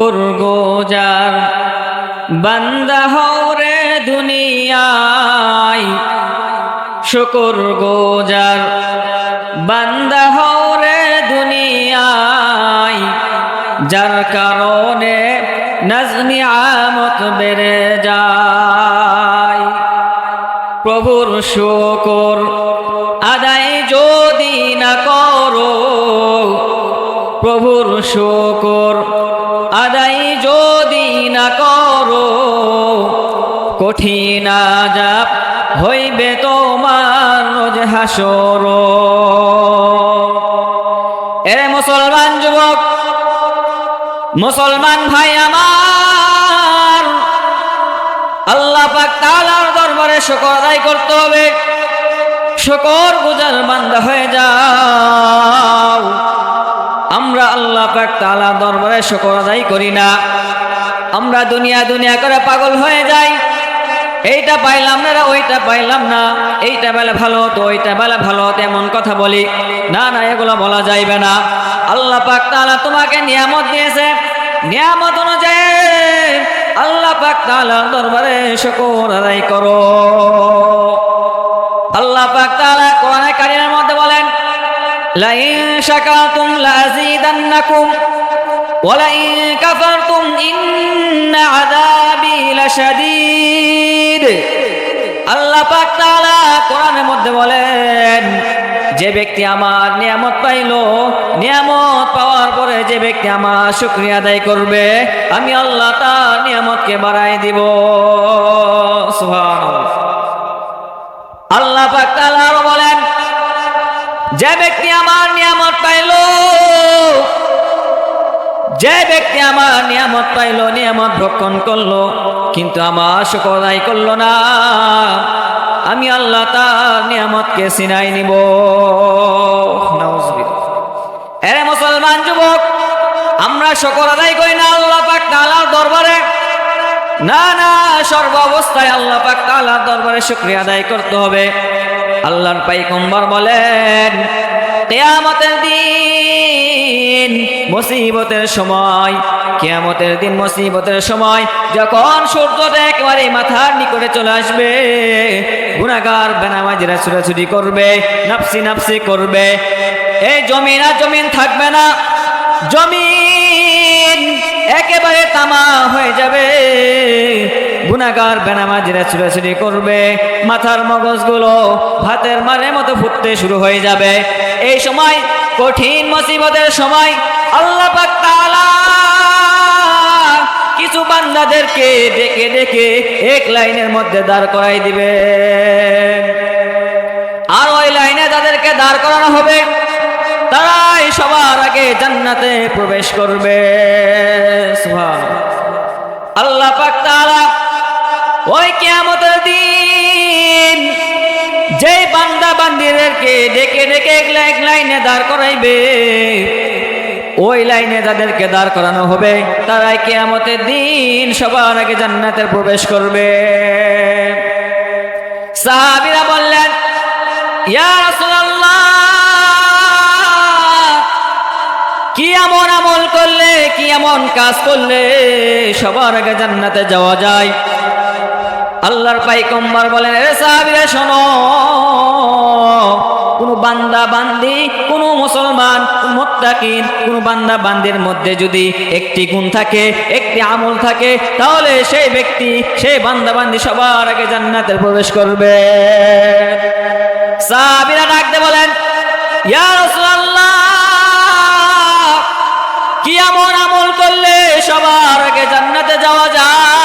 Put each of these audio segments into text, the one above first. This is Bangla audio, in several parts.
পুরগোজার বান্দা হরে দুনিয়ায়, শুকুর গোজার বান্দা হরে দুনিয়ায়, যার কারণে নজনি আমত বেড়ে যায়। প্রভুর শুকর আদায় যদি না করো, প্রভুর শুকর হাসর এরে মুসলমান যুবক, মুসলমান ভাই আমার, আল্লাহ পাক তালার দরবারে শুকর আদায় করতে হবে। শুকর গুজার বান্দা হয়ে যাও। আমরা আল্লাহ পাক তাআলা দরবারে শুকর আদায় করি না। আমরা দুনিয়া দুনিয়া করে পাগল হয়ে যাই। এইটা পাইলাম না ওইটা পাইলাম না। এইটা বেলা ভালো তো ওইটা বেলা ভালো তেমন কথা বলি। না না, এগুলো বলা যাইবে না। আল্লাহ পাক তালা তোমাকে নিয়ামত দিয়েছে। নিয়ামত অনুযায়ী আল্লাহ পাক তালা দরবারে শকর আদায় করো। আল্লাহ পাক তালা কোরআনে কারিনের মধ্যে বলেন, লাইন শাকাতুম লাযিদান্নাকুম ওয়া লাইন কাফারতুম ইন্না আযাবি লাশাদীদ। পাক কোরআনের মধ্যে বলেন, যে ব্যক্তি আমার নিয়ামত পাইলো, নিয়ামত পাওয়ার পরে যে ব্যক্তি আমার শুক্রিয়া আদায় করবে, আমি আল্লাহ তার নিয়ামতকে বাড়াই দিব। আল্লাহ পাক বলেন, যে ব্যক্তি আমার নিয়ামত পাইলো যে ব্যক্তি আমার নিয়ামত পাইল, নিয়ামত ভক্ষণ করল, কিন্তু আমার শুকর আদায় করল না। আমি আল্লাহ তার নিয়ামতকে সিনাই নিব। এরে মুসলমান যুবক, আমরা শুকর আদায় করি না আল্লাহ পাক তাআলার দরবারে। না না, সর্ব অবস্থায় আল্লাহ পাক তাআলার দরবারে শুকরিয়া আদায় করতে হবে। আল্লাহর পাইকম্বর বলেন, কেয়ামতের দিন মুসিবতের সময়, কেয়ামতের দিন মুসিবতের সময়, যখন সূর্যটা একেবারে মাথার নিকটে চলে আসবে গুণাগার বেনামাজিরা ছুটাছুটি করবে নাপসি নাপসি করবে। এই জমিন আর জমিন থাকবে না, জমিন একেবারে তামা হয়ে যাবে। গুনাগার বেনামাজিরা ছুটাছুটি করবে, মাথার মগজগুলো ভাতের মারের মতো ফুটতে শুরু হয়ে যাবে। এই সময় কঠিন মুসিবতের সময় আল্লাহ কিছু বান্দাদেরকে ডেকে ডেকে এক লাইনের মধ্যে দাঁড় করাই দিবে আর ওই লাইনে তাদেরকে দাঁড় করানো হবে, তারাই সবার আগে জান্নাতে প্রবেশ করবে। আল্লাহ পাক তাআলা ওই কিয়ামতের দিন বান্দিদেরকে ডেকে ডেকে এক লাই- এক লাইনে দাঁড় করাইবে। ওই লাইনে যাদেরকে দাঁড় করানো হবে, তারাই কিয়ামতের দিন সবার আগে জান্নাতে প্রবেশ করবে। সাহাবীরা বললেন কি এমন আমল করলে, কি এমন কাজ করলে সবার আগে জান্নাতে যাওয়া যায়? আল্লাহর পাইকম্বার বলেন রে সাহাবীরা, শোনো কোন বান্দা বান্দি, কোন মুসলমান, কোন মুত্তাকিন, কোন বান্দা বান্দির মধ্যে যদি একটি গুণ থাকে, একটি আমল থাকে, তাহলে সেই ব্যক্তি, সেই বান্দা বান্দি সবার আগে জান্নাতে প্রবেশ করবে। সাহাবীরা ডাকতে বলেন, ইয়া রাসূলুল্লাহ, কি এমন আমল করলে সবার আগে জান্নাতে যাওয়া যায়?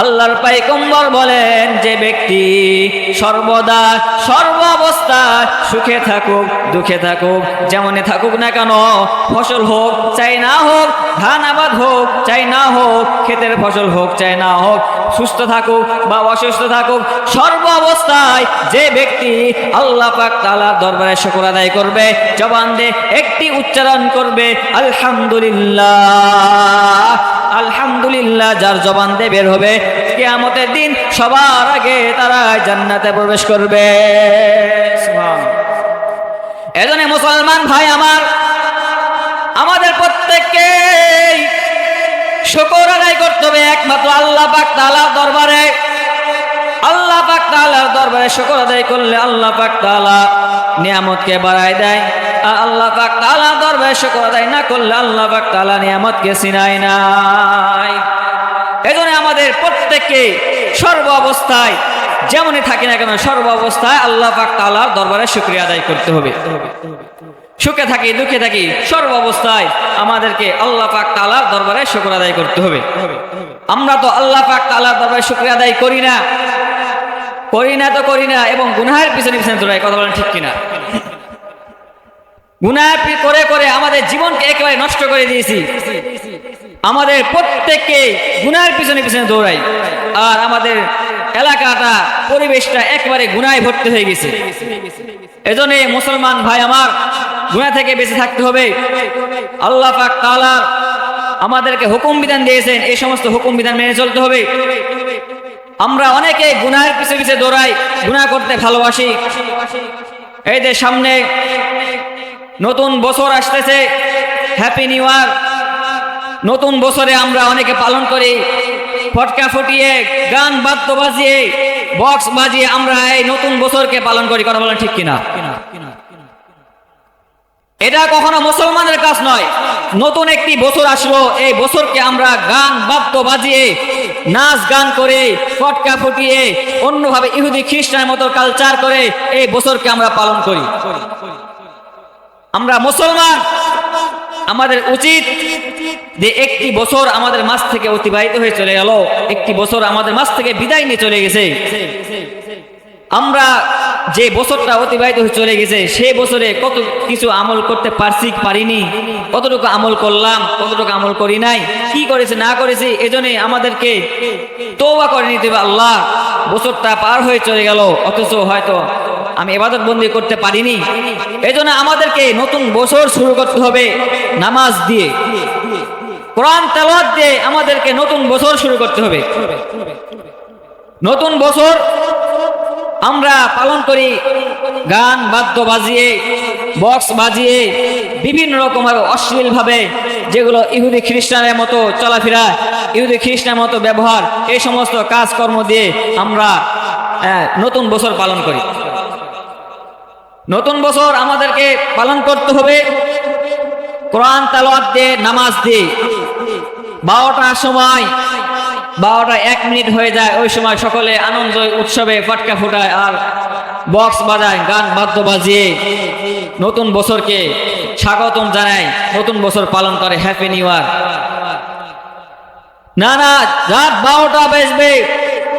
আল্লাহর পাইকম্বর বলেন, যে ব্যক্তি সর্বদা সর্ব অবস্থায় সুখে থাকুক, দুঃখে থাকুক, যেমনে থাকুক না কেন, ফসল হোক, চাই না হোক, ধান আবাদ হোক, চাই না হোক, ক্ষেতের ফসল হোক, চাই না হোক, সুস্থ থাকুক বা অসুস্থ থাকুক সর্ব অবস্থায় যে ব্যক্তি আল্লাহ পাক তাআলার দরবারে শুকর আদায় করবে, জবান দে একটি উচ্চারণ করবে, আলহামদুলিল্লাহ। আলহামদুলিল্লাহ, যার জবান দিয়ে বের হবে, কেয়ামতের দিন সবার আগে তারা জান্নাতে প্রবেশ করবে। এজন্য মুসলমান ভাই আমার, আমাদের প্রত্যেককে শুকর আদায় করতে হবে, একমাত্র আল্লাহ পাক তাআলার দরবারে। আল্লাহ পাক তাআলার দরবারে শুকর আদায় করলে আল্লাহ পাক তাআলা নিয়ামতকে বাড়ায় দেয়। আল্লাহ পাক তাআলার দরবারে শুকর আদায় না করলে আল্লাহ পাক তাআলা নিয়ামতকে সিনায় নাই। এজন্য আমাদের প্রত্যেককে সর্ব অবস্থায় যেমনই থাকি না কেন সর্ব অবস্থায় আল্লাহ পাক তাআলার দরবারে শুকরিয়া আদায় করতে হবে। সুখে থাকি, দুঃখে থাকি, সর্ব অবস্থায় আমাদেরকে আল্লাহ পাক তাআলার দরবারে শুকর আদায় করতে হবে। আমরা তো আল্লাহ পাক তাআলার দরবারে শুকরিয়া আদায় করি না। করি না তো করি না এবং গুনাহের পিছনে পিছনে দৌড়াই, কথা বলেন ঠিক কিনা? গুনাহ পি- করে করে আমাদের জীবনকে একেবারে নষ্ট করে দিয়েছি। আমাদের প্রত্যেককে গুনার পিছনে পিছনে দৌড়াই। আর আমাদের এলাকাটা, পরিবেশটা একেবারে গুনায় ভর্তি হয়ে গেছে। এজন্য মুসলমান ভাই আমার, গুনাহ থেকে বেঁচে থাকতে হবে। আল্লাহ পাক তাআলা আমাদেরকে হুকুম বিধান দিয়েছেন, এই সমস্ত হুকুম বিধান মেনে চলতে হবে। আমরা অনেকে গুনাহের পিছে পিছে দৌড়াই, গুনাহ করতে ভালোবাসি। যে সামনে নতুন বছর আসতেছে। হ্যাপি নিউ ইয়ার নতুন বছরে আমরা অনেকে পালন করি। ফটকা ফুটিয়ে, গান বাদ্য বাজিয়ে, বক্স বাজিয়ে আমরা এই নতুন বছরকে পালন করি, কথা বলেন ঠিক কিনা? এটা কখনো মুসলমানের কাজ নয়। নতুন একটি বছর আসলো, এই বছরকে আমরা গান বাদ্য বাজিয়ে, নাচ গান করে, ফটকা ফুটিয়ে, অন্যভাবে ইহুদি খ্রিস্টানের মতো কালচার করে এই বছরকে আমরা পালন করি। আমরা মুসলমান, আমাদের উচিত যে একটি বছর আমাদের মাস থেকে অতিবাহিত হয়ে চলে গেল, একটি বছর আমাদের মাস থেকে বিদায় নিয়ে চলে গেছে। আমরা যে বছরটা অতিবাহিত হয়ে চলে গেছে, সেই বছরে কত কিছু আমল করতে পারছি পারিনি, কতটুকু আমল করলাম, কতটুকু আমল করি নাই, কি করেছে, না করেছি, এজন্য আমাদেরকে তৌবা করে নিতে আল্লাহ। বছরটা পার হয়ে চলে গেল, অথচ হয়তো আমি এবাদত বন্দি করতে পারিনি। এজন্য আমাদেরকে নতুন বছর শুরু করতে হবে নামাজ দিয়ে। কোরআন তেলাওয়াত দিয়ে আমাদেরকে নতুন বছর শুরু করতে হবে। নতুন বছর আমরা পালন করি গান, বাদ্য বাজিয়ে, বক্স বাজিয়ে, বিভিন্ন রকম অশ্লীল ভাবে যেগুলো ইহুদি খ্রিস্টানের মতো চলাফেরা, ইহুদি খ্রিস্টানের মতো ব্যবহার, এই সমস্ত কাজকর্ম দিয়ে আমরা নতুন বছর পালন করি। নতুন বছর আমাদেরকে পালন করতে হবে। কোরআন তালাওয়াত দিয়ে, নামাজ দিয়ে। বারোটার সময়, বারোটা এক মিনিট হয়ে যায়, ওই সময় সকলে আনন্দ, উৎসবে ফাটকা ফুটায় আর বক্স বাজায়, গান বাদ্য বাজিয়ে নতুন বছরকে স্বাগতম জানায়, নতুন বছর পালন করে হ্যাপি নিউ ইয়ার না না, রাত বারোটা বেজবে।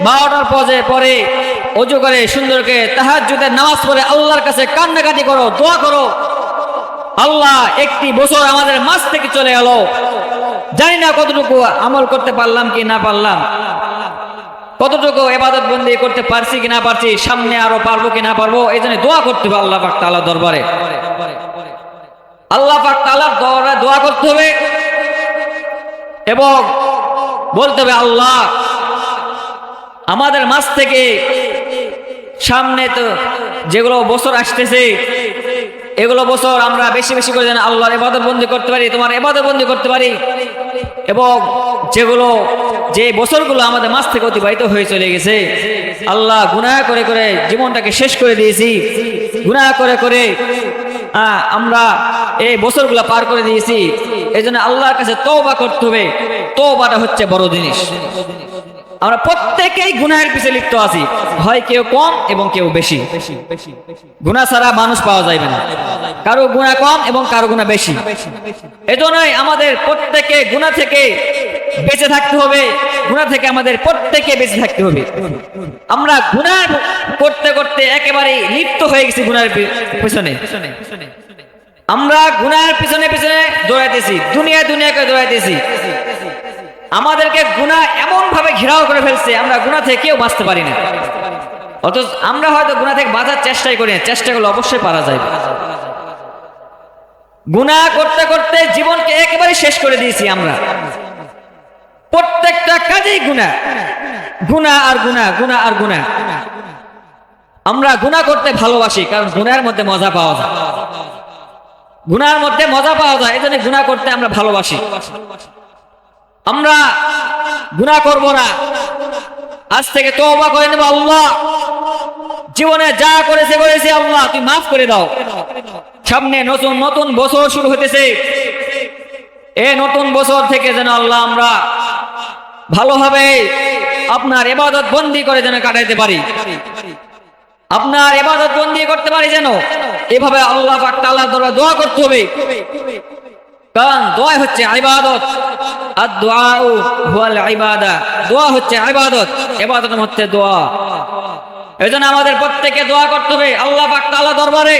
বারোটার পরে পরে অজু করে সুন্দরকে তাহার যুদ্ধের নামাজ পড়ে আল্লাহর কাছে কান্নাকাটি করো, দোয়া করো। আল্লাহ একটি বছর আমাদের মাছ থেকে চলে গেল জানি না কতটুকু আমল করতে পারলাম কি না পারলাম। কতটুকু এবাদত বন্দি করতে পারছি কি না পারছি, সামনে আরও পারব কি না পারব, এই জন্য দোয়া করতে হবে আল্লাহ পাক তাআলা দরবারে। আল্লাহ পাক তাআলার দরবারে দোয়া করতে হবে। এবং বলতে হবে, আল্লাহ আমাদের মাছ থেকে সামনে তো যেগুলো বছর আসতেছে, এগুলো বছর আমরা বেশি বেশি করে যেন আল্লাহর এবাদত বন্দি করতে পারি, তোমার এবাদত বন্দি করতে পারি। এবং যেগুলো, যে বছরগুলো আমাদের মাছ থেকে অতিবাহিত হয়ে চলে গেছে, আল্লাহ গুনাহ করে করে জীবনটাকে শেষ করে দিয়েছি। গুনাহ করে করে আমরা এই বছরগুলো পার করে দিয়েছি। এই জন্য আল্লাহর কাছে তওবা করতে হবে। তওবাটা হচ্ছে বড় জিনিস। আমরা প্রত্যেকেই গুনাহের পিছে লিপ্ত আছি। হয় কেউ কম এবং কেউ বেশি। গুনাহ ছাড়া মানুষ পাওয়া যাবে না। কারও গুনাহ কম এবং কারও গুনাহ বেশি। এজন্যই আমাদের প্রত্যেকে গুনাহ থেকে বেঁচে থাকতে হবে। গুনাহ থেকে আমাদের প্রত্যেকে বেঁচে থাকতে হবে। আমরা গুনাহ করতে করতে একেবারে লিপ্ত হয়ে গেছি পি- পিছনে। আমরা গুনাহের পিছনে পিছনে দৌড়াইতেছি। দুনিয়া দুনিয়াকে দৌড়াইতেছি। আমাদেরকে গুনাহ এমন ভাবে ঘেরাও করে ফেলছে, আমরা গুনাহ থেকে কেউ বাঁচতে পারি না। অথচ আমরা হয়তো গুনাহ থেকে বাঁচার চেষ্টাই করি না, চেষ্টা করলে অবশ্যই পারা যায়। গুনাহ করতে করতে জীবনকে একেবারে শেষ করে দিয়েছি আমরা। প্রত্যেকটা কাজেই গুনাহ। গুনাহ আর গুনাহ গুনাহ আর গুনাহ। আমরা গুনাহ করতে ভালোবাসি, কারণ গুণার মধ্যে মজা পাওয়া যায়। গুনার মধ্যে মজা পাওয়া যায় এই জন্য গুণা করতে আমরা ভালোবাসি। আমরা গুনাহ করব না। আজ থেকে তওবা করে নেব আল্লাহ। জীবনে যা করেছে করেছে আল্লাহ। তুই মাফ করে দাও। সামনে নতুন নতুন বছর শুরু হতেছে এ নতুন বছর থেকে যেন আল্লাহ আমরা ভালোভাবে আপনার এবাদত বন্দি করে যেন কাটাইতে পারি। আপনার এবাদত বন্দি করতে পারি যেন। এভাবে আল্লাহ পাক দরবারে দোয়া করতে হবে। কারণ দোয়া হচ্ছে আইবাদত আর দোয়া হুয়াল আইবাদা দোয়া হচ্ছে আইবাদত এবাদত হচ্ছে দোয়া। এজন্য আমাদের প্রত্যেকে দোয়া করতে হবে, আল্লাহ পাক তাআলা দরবারে।